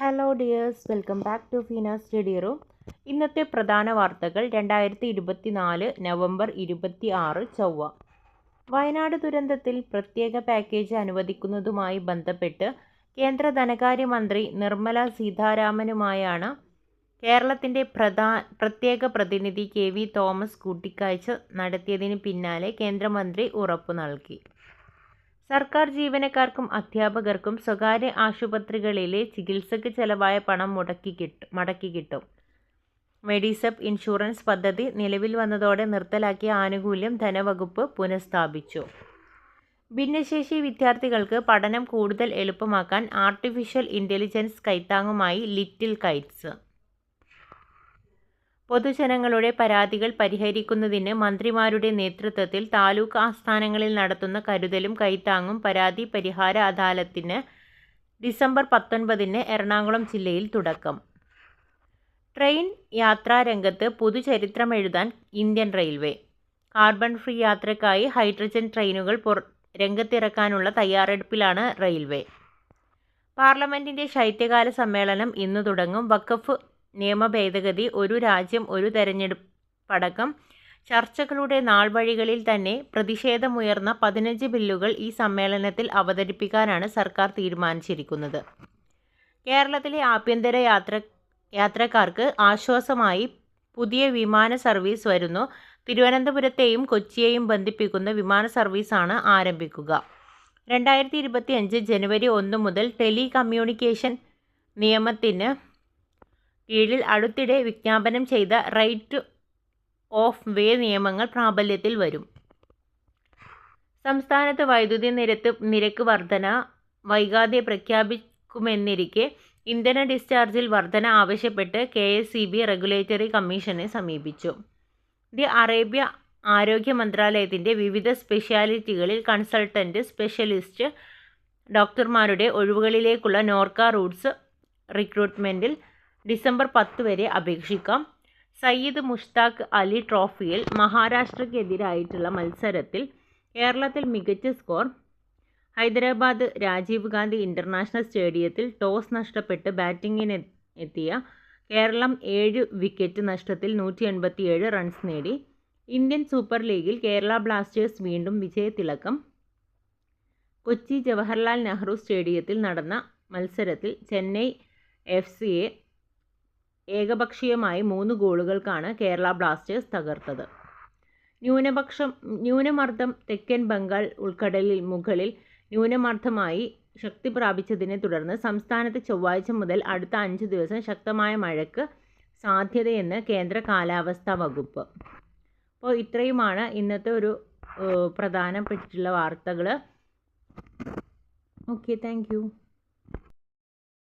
Hello dears welcome back to Feena study room ഇന്നത്തെ പ്രധാന വാർത്തകൾ രണ്ടായിരത്തി ഇരുപത്തി നാല് നവംബർ ഇരുപത്തി ആറ് ചൊവ്വ. വയനാട് ദുരന്തത്തിൽ പ്രത്യേക പാക്കേജ് അനുവദിക്കുന്നതുമായി ബന്ധപ്പെട്ട് കേന്ദ്ര ധനകാര്യമന്ത്രി നിർമ്മല സീതാരാമനുമായാണ് കേരളത്തിന്റെ പ്രധാ പ്രത്യേക പ്രതിനിധി കെ വി തോമസ് കൂട്ടിക്കാഴ്ച നടത്തിയതിന് പിന്നാലെ കേന്ദ്രമന്ത്രി ഉറപ്പു നൽകി. സർക്കാർ ജീവനക്കാർക്കും അധ്യാപകർക്കും സ്വകാര്യ ആശുപത്രികളിലെ ചികിത്സയ്ക്ക് ചെലവായ പണം മുടക്കി കിട്ടും മടക്കി കിട്ടും. മെഡിസപ്പ് ഇൻഷുറൻസ് പദ്ധതി നിലവിൽ വന്നതോടെ നിർത്തലാക്കിയ ആനുകൂല്യം ധനവകുപ്പ് പുനഃസ്ഥാപിച്ചു. ഭിന്നശേഷി വിദ്യാർത്ഥികൾക്ക് പഠനം കൂടുതൽ എളുപ്പമാക്കാൻ ആർട്ടിഫിഷ്യൽ ഇന്റലിജൻസ് കൈത്താങ്ങുമായി ലിറ്റിൽ കൈറ്റ്സ് പൊതുജനങ്ങളുടെ പരാതികൾ പരിഹരിക്കുന്നതിന് മന്ത്രിമാരുടെ നേതൃത്വത്തിൽ താലൂക്ക് ആസ്ഥാനങ്ങളിൽ നടത്തുന്ന കരുതലും കൈത്താങ്ങും പരാതി പരിഹാര അദാലത്തിന് ഡിസംബർ പത്തൊൻപതിന് എറണാകുളം ജില്ലയിൽ തുടക്കം. ട്രെയിൻ യാത്രാരംഗത്ത് പുതുചരിത്രം എഴുതാൻ ഇന്ത്യൻ റെയിൽവേ. കാർബൺ ഫ്രീ യാത്രയ്ക്കായി ഹൈഡ്രജൻ ട്രെയിനുകൾ രംഗത്തിറക്കാനുള്ള തയ്യാറെടുപ്പിലാണ് റെയിൽവേ. പാർലമെന്റിന്റെ ശൈത്യകാല സമ്മേളനം ഇന്ന് തുടങ്ങും. വഖഫ് നിയമ ഭേദഗതി ഒരു രാജ്യം ഒരു തെരഞ്ഞെടുപ്പടക്കം ചർച്ചകളുടെ നാൾവഴികളിൽ തന്നെ പ്രതിഷേധമുയർന്ന പതിനഞ്ച് ബില്ലുകൾ ഈ സമ്മേളനത്തിൽ അവതരിപ്പിക്കാനാണ് സർക്കാർ തീരുമാനിച്ചിരിക്കുന്നത്. കേരളത്തിലെ ആഭ്യന്തര യാത്ര യാത്രക്കാർക്ക് ആശ്വാസമായി പുതിയ വിമാന സർവീസ് വരുന്നു. തിരുവനന്തപുരത്തെയും കൊച്ചിയെയും ബന്ധിപ്പിക്കുന്ന വിമാന സർവീസാണ് ആരംഭിക്കുക. രണ്ടായിരത്തി ഇരുപത്തി അഞ്ച് ജനുവരി ഒന്ന് മുതൽ ടെലി കമ്മ്യൂണിക്കേഷൻ നിയമത്തിന് കീഴിൽ അടുത്തിടെ വിജ്ഞാപനം ചെയ്ത റൈറ്റ് ഓഫ് വേ നിയമങ്ങൾ പ്രാബല്യത്തിൽ വരും. സംസ്ഥാനത്ത് വൈദ്യുതി നിരത്ത് നിരക്ക് വർധന വൈകാതെ പ്രഖ്യാപിക്കുമെന്നിരിക്കെ ഇന്ധന ഡിസ്ചാർജിൽ വർധന ആവശ്യപ്പെട്ട് K S C B regulatory കമ്മീഷനെ സമീപിച്ചു. ദി അറേബ്യ ആരോഗ്യ മന്ത്രാലയത്തിന്റെ വിവിധ സ്പെഷ്യാലിറ്റികളിൽ കൺസൾട്ടന്റ് സ്പെഷ്യലിസ്റ്റ് ഡോക്ടർമാരുടെ ഒഴിവുകളിലേക്കുള്ള നോർക്ക റൂട്ട്സ് റിക്രൂട്ട്മെന്റിൽ ഡിസംബർ പത്ത് വരെ അപേക്ഷിക്കാം. സയ്യിദ് മുഷ്താഖ് അലി ട്രോഫിയിൽ മഹാരാഷ്ട്രയ്ക്കെതിരായിട്ടുള്ള മത്സരത്തിൽ കേരളത്തിൽ മികച്ച സ്കോർ. ഹൈദരാബാദ് രാജീവ് ഗാന്ധി ഇന്റർനാഷണൽ സ്റ്റേഡിയത്തിൽ ടോസ് നഷ്ടപ്പെട്ട് ബാറ്റിങ്ങിന് എത്തിയ കേരളം ഏഴ് വിക്കറ്റ് നഷ്ടത്തിൽ നൂറ്റി എൺപത്തിയേഴ് റൺസ് നേടി. ഇന്ത്യൻ സൂപ്പർ ലീഗിൽ കേരള ബ്ലാസ്റ്റേഴ്സ് വീണ്ടും വിജയത്തിളക്കം. കൊച്ചി ജവഹർലാൽ നെഹ്റു സ്റ്റേഡിയത്തിൽ നടന്ന മത്സരത്തിൽ ചെന്നൈ എഫ് സിയെ ഏകപക്ഷീയമായി മൂന്ന് ഗോളുകൾക്കാണ് കേരള ബ്ലാസ്റ്റേഴ്സ് തകർത്തത്. ന്യൂനപക്ഷം ന്യൂനമർദ്ദം തെക്കൻ ബംഗാൾ ഉൾക്കടലിൽ മുകളിൽ ന്യൂനമർദ്ദമായി ശക്തി പ്രാപിച്ചതിനെ തുടർന്ന് സംസ്ഥാനത്ത് ചൊവ്വാഴ്ച മുതൽ അടുത്ത അഞ്ച് ദിവസം ശക്തമായ മഴയ്ക്ക് സാധ്യതയെന്ന് കേന്ദ്ര കാലാവസ്ഥാ വകുപ്പ്. അപ്പോൾ ഇത്രയുമാണ് ഇന്നത്തെ ഒരു പ്രധാനപ്പെട്ടിട്ടുള്ള വാർത്തകൾ ഓക്കെ താങ്ക്